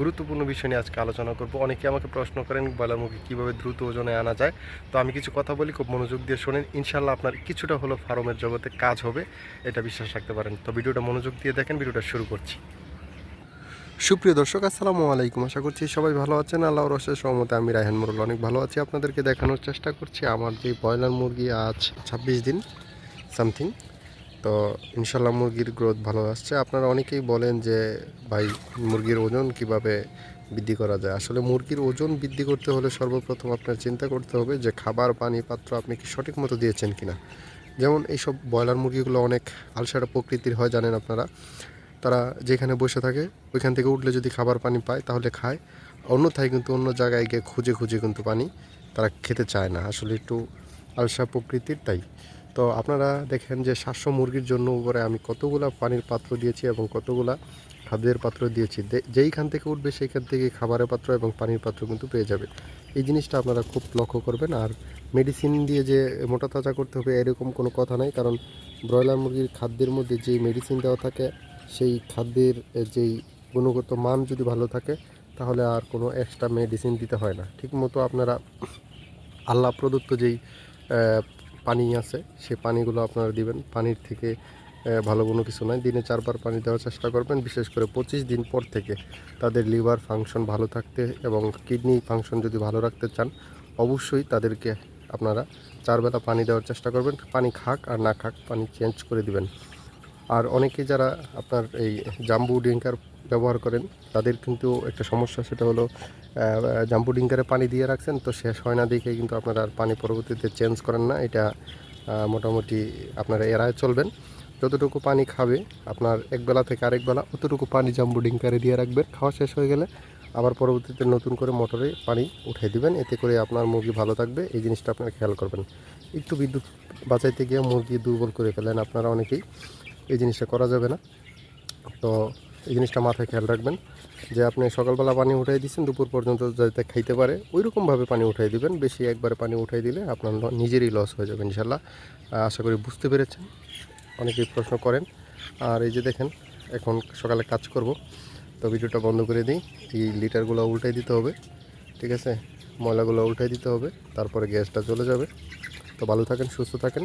গুরুত্বপূর্ণ বিষয় নিয়ে আজকে আলোচনা করব। অনেকে আমাকে প্রশ্ন করেন ব্রয়লার মুরগি কীভাবে দ্রুত ওজনে আনা যায়? তো আমি কিছু কথা বলি, খুব মনোযোগ দিয়ে শোনেন। ইনশাল্লাহ আপনার কিছুটা হলো ফার্মের জগতে কাজ হবে, এটা বিশ্বাস রাখতে পারেন। তো ভিডিওটা মনোযোগ দিয়ে দেখেন, ভিডিওটা শুরু করছি। সুপ্রিয় দর্শক, আসসালামু আলাইকুম। আশা করছি সবাই ভালো আছেন। আল্লাহ রসের সহমতে আমি রায়হান মোরল অনেক ভালো আছি। আপনাদেরকে দেখানোর চেষ্টা করছি, আমার যে ব্রয়লার মুরগি আজ ছাব্বিশ দিন, সামথিং। তো ইনশাল্লাহ মুরগির গ্রোথ ভালো আসছে। আপনারা অনেকেই বলেন যে, ভাই, মুরগির ওজন কীভাবে বৃদ্ধি করা যায়? আসলে মুরগির ওজন বৃদ্ধি করতে হলে সর্বপ্রথম আপনার চিন্তা করতে হবে যে, খাবার, পানি, পাত্র আপনি কি সঠিক মতো দিয়েছেন কিনা? যেমন এইসব ব্রয়লার মুরগিগুলো অনেক আলসাটা প্রকৃতির হয়, জানেন আপনারা। তারা যেখানে বসে থাকে, ওইখান থেকে উঠলে যদি খাবার, পানি পায়, তাহলে খায়। অন্যথায় কিন্তু অন্য জায়গায় গিয়ে খুঁজে খুঁজে কিন্তু পানি তারা খেতে চায় না। আসলে একটু আলসা প্রকৃতির তাই। তো আপনারা দেখেন যে সাতশো মুরগির জন্য উপরে আমি কতগুলা পানির পাত্র দিয়েছি এবং কতগুলা খাদ্যের পাত্র দিয়েছি। যেইখান থেকে উঠবে সেইখান থেকে খাবারের পাত্র এবং পানির পাত্র কিন্তু পেয়ে যাবে। এই জিনিসটা আপনারা খুব লক্ষ্য করবেন। আর মেডিসিন দিয়ে যে মোটা তাজা করতে হবে এরকম কোনো কথা নাই। কারণ ব্রয়লার মুরগির খাদ্যের মধ্যে যেই মেডিসিন দেওয়া থাকে, সেই খাদ্যের যেই গুণগত মান যদি ভালো থাকে, তাহলে আর কোনো এক্সট্রা মেডিসিন দিতে হয় না। ঠিকমতো আপনারা আল্লাহ প্রদত্ত যেই পানি আছে সেই পানিগুলো আপনারা দিবেন। পানির থেকে ভালো কোনো কিছু নয় দিনে চারবার পানি দেওয়ার চেষ্টা করবেন, বিশেষ করে পঁচিশ দিন পর থেকে তাদের লিভার ফাংশন ভালো থাকতে এবং কিডনি ফাংশন যদি ভালো রাখতে চান, অবশ্যই তাদেরকে আপনারা চারবেলা পানি দেওয়ার চেষ্টা করবেন। পানি খাক আর না খাক, পানি চেঞ্জ করে দিবেন। আর অনেকে যারা আপনার এই জাম্বু ড্রিঙ্কার ব্যবহার করেন, তাদের কিন্তু একটা সমস্যা সেটা হলো জাম্বু ড্রিঙ্কারে পানি দিয়ে রাখছেন তো শেষ হয় না দেখে কিন্তু আপনারা আর পানি পরবর্তীতে চেঞ্জ করেন না। এটা মোটামুটি আপনারা এড়ায় চলবেন। যতটুকু পানি খাবে, আপনার এক বেলা থেকে আরেক বেলা অতটুকু পানি জাম্বু ড্রিঙ্কারে দিয়ে রাখবেন, খাওয়া শেষ হয়ে গেলে আবার পরবর্তীতে নতুন করে মোটরে পানি উঠিয়ে দিবেন। এতে করে আপনার মুরগি ভালো থাকবে। এই জিনিসটা আপনারা খেয়াল করবেন। একটু বিদ্যুৎ বাঁচাইতে গিয়ে মুরগি দুর্বল করে ফেলেন আপনারা অনেকেই। এই জিনিসটা করা যাবে না। তো এই জিনিসটা মাথায় খেয়াল রাখবেন যে আপনি সকালবেলা পানি উঠাই দিচ্ছেন দুপুর পর্যন্ত যাতে খাইতে পারে ওই রকমভাবে পানি উঠাই দিবেন। বেশি একবারে পানি উঠাই দিলে আপনার নিজেরই লস হয়ে যাবে ইনশাল্লাহ। আশা করি বুঝতে পেরেছেন। অনেকেই প্রশ্ন করেন। আর এই যে দেখেন, এখন সকালে কাজ করব। তো ভিডিওটা বন্ধ করে দিই। এই লিটারগুলো উল্টাই দিতে হবে, ঠিক আছে? ময়লাগুলো উল্টাই দিতে হবে, তারপরে গ্যাসটা চলে যাবে। তো ভালো থাকেন, সুস্থ থাকেন।